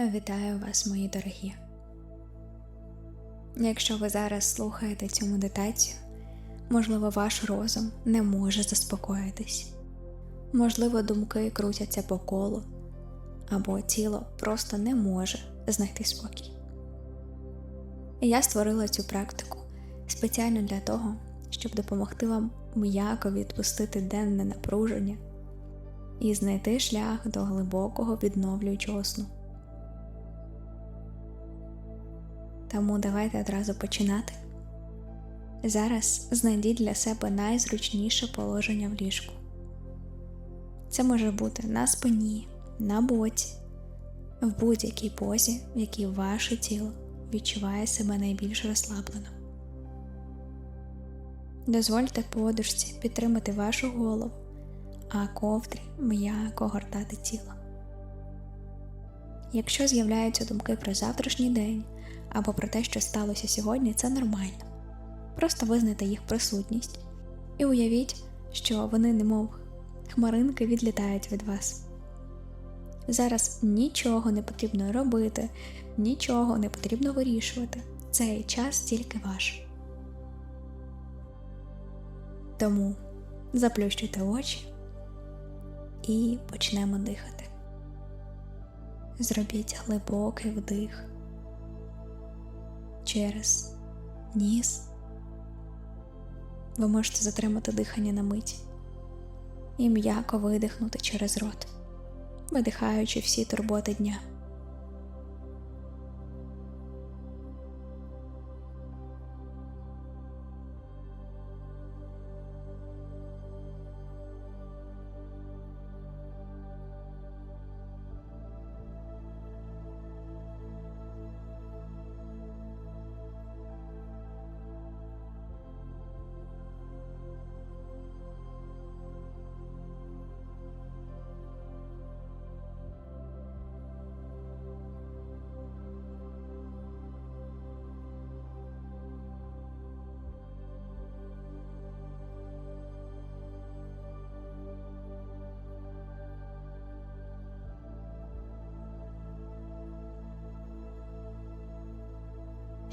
Вітаю вас, мої дорогі. Якщо ви зараз слухаєте цю медитацію, можливо, ваш розум не може заспокоїтись, можливо, думки крутяться по колу, або тіло просто не може знайти спокій. Я створила цю практику спеціально для того, щоб допомогти вам м'яко відпустити денне напруження і знайти шлях до глибокого відновлюючого сну. Тому давайте одразу починати. Зараз знайдіть для себе найзручніше положення в ліжку. Це може бути на спині, на боці, в будь-якій позі, в якій ваше тіло відчуває себе найбільш розслаблено. Дозвольте подушці підтримати вашу голову, а ковдрі м'яко гортати тіло. Якщо з'являються думки про завтрашній день або про те, що сталося сьогодні, це нормально. Просто визнайте їх присутність і уявіть, що вони, немов хмаринки, відлітають від вас. Зараз нічого не потрібно робити, нічого не потрібно вирішувати. Цей час тільки ваш. Тому заплющуйте очі і почнемо дихати. Зробіть глибокий вдих через ніс. Ви можете затримати дихання на мить і м'яко видихнути через рот, видихаючи всі турботи дня.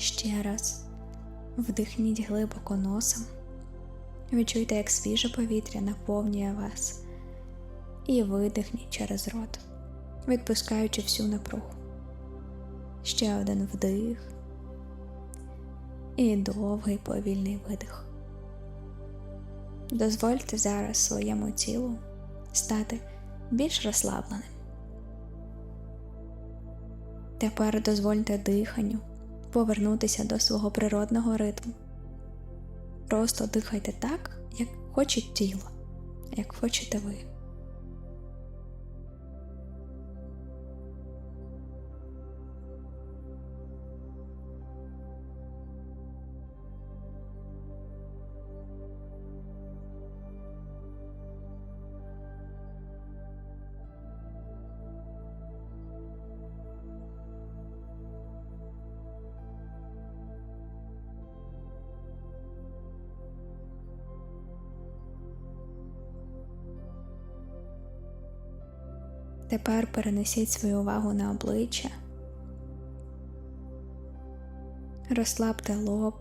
Ще раз вдихніть глибоко носом, відчуйте, як свіже повітря наповнює вас, і видихніть через рот, відпускаючи всю напругу. Ще один вдих і довгий повільний видих. Дозвольте зараз своєму тілу стати більш розслабленим. Тепер дозвольте диханню повернутися до свого природного ритму. Просто дихайте так, як хоче тіло, як хочете ви. Тепер перенесіть свою увагу на обличчя, розслабте лоб,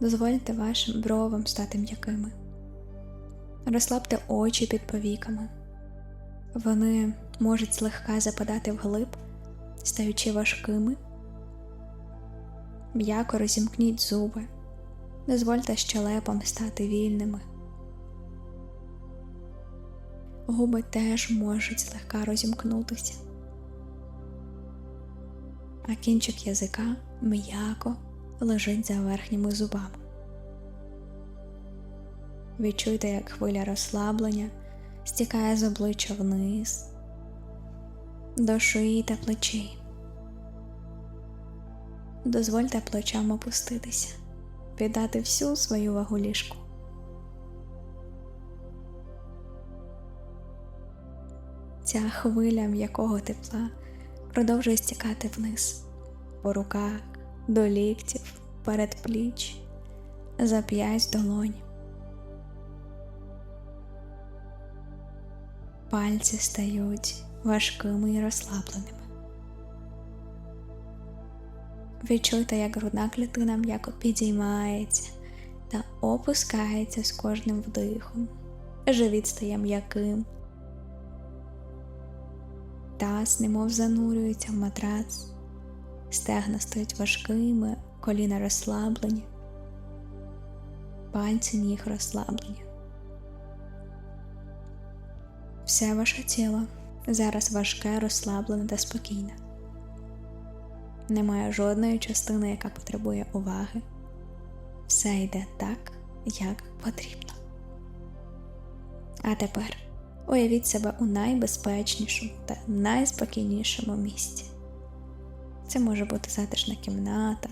дозвольте вашим бровам стати м'якими. Розслабте очі під повіками. Вони можуть злегка западати вглиб, стаючи важкими. М'яко розімкніть зуби, дозвольте щелепам стати вільними. Губи теж можуть злегка розімкнутися, а кінчик язика м'яко лежить за верхніми зубами. Відчуйте, як хвиля розслаблення стікає з обличчя вниз, до шиї та плечей. Дозвольте плечам опуститися, віддати всю свою вагу ліжку. Ця хвиля м'якого тепла продовжує стікати вниз, по руках, до ліктів, передпліч, зап'ять долонь. Пальці стають важкими і розслабленими. Відчуйте, як грудна клітина м'яко підіймається та опускається з кожним вдихом. Живіт стає м'яким. Таз немов занурюється в матрац, стегна стають важкими, коліна розслаблені, пальці ніг розслаблені. Все ваше тіло зараз важке, розслаблене та спокійне. Немає жодної частини, яка потребує уваги. Все йде так, як потрібно. А тепер уявіть себе у найбезпечнішому та найспокійнішому місці. Це може бути затишна кімната,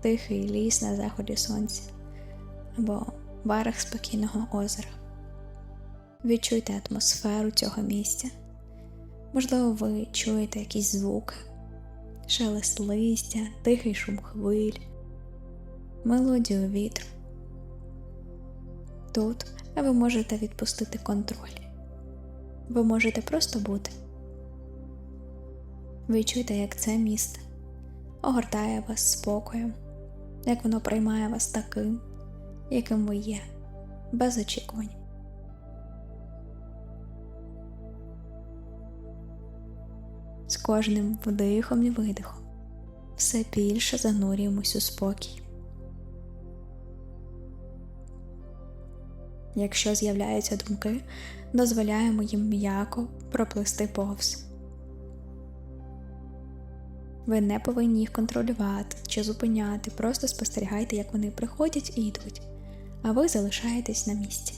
тихий ліс на заході сонця або берег спокійного озера. Відчуйте атмосферу цього місця. Можливо, ви чуєте якісь звуки, шелест листя, тихий шум хвиль, мелодію вітру. Тут ви можете відпустити контроль. Ви можете просто бути. Відчуйте, як це місце огортає вас спокоєм, як воно приймає вас таким, яким ви є, без очікувань. З кожним вдихом і видихом все більше занурюємось у спокій. Якщо з'являються думки, дозволяємо їм м'яко проплисти повз. Ви не повинні їх контролювати чи зупиняти, просто спостерігайте, як вони приходять і йдуть, а ви залишаєтесь на місці.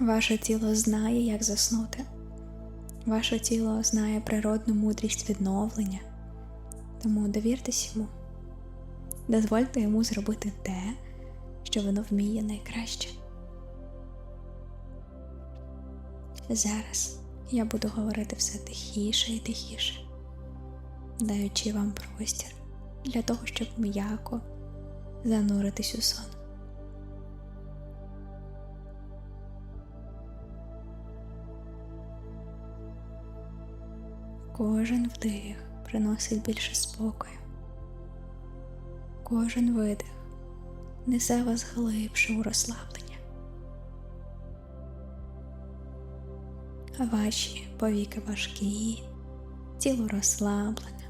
Ваше тіло знає, як заснути. Ваше тіло знає природну мудрість відновлення, тому довіртесь йому, дозвольте йому зробити те, що воно вміє найкраще. Зараз я буду говорити все тихіше і тихіше, даючи вам простір для того, щоб м'яко зануритись у сон. Кожен вдих приносить більше спокою. Кожен видих несе вас глибше у розслаблення. Ваші повіки важкі, тіло розслаблене.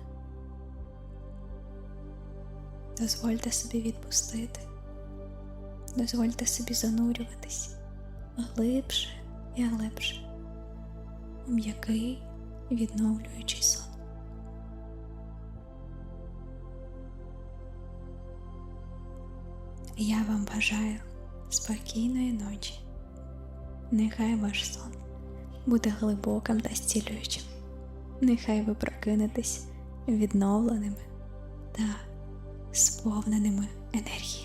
Дозвольте собі відпустити, дозвольте собі занурюватись глибше і глибше у м'який відновлюючий сон. Я вам бажаю спокійної ночі. Нехай ваш сон буде глибоким та зцілюючим. Нехай ви прокинетесь відновленими та сповненими енергії.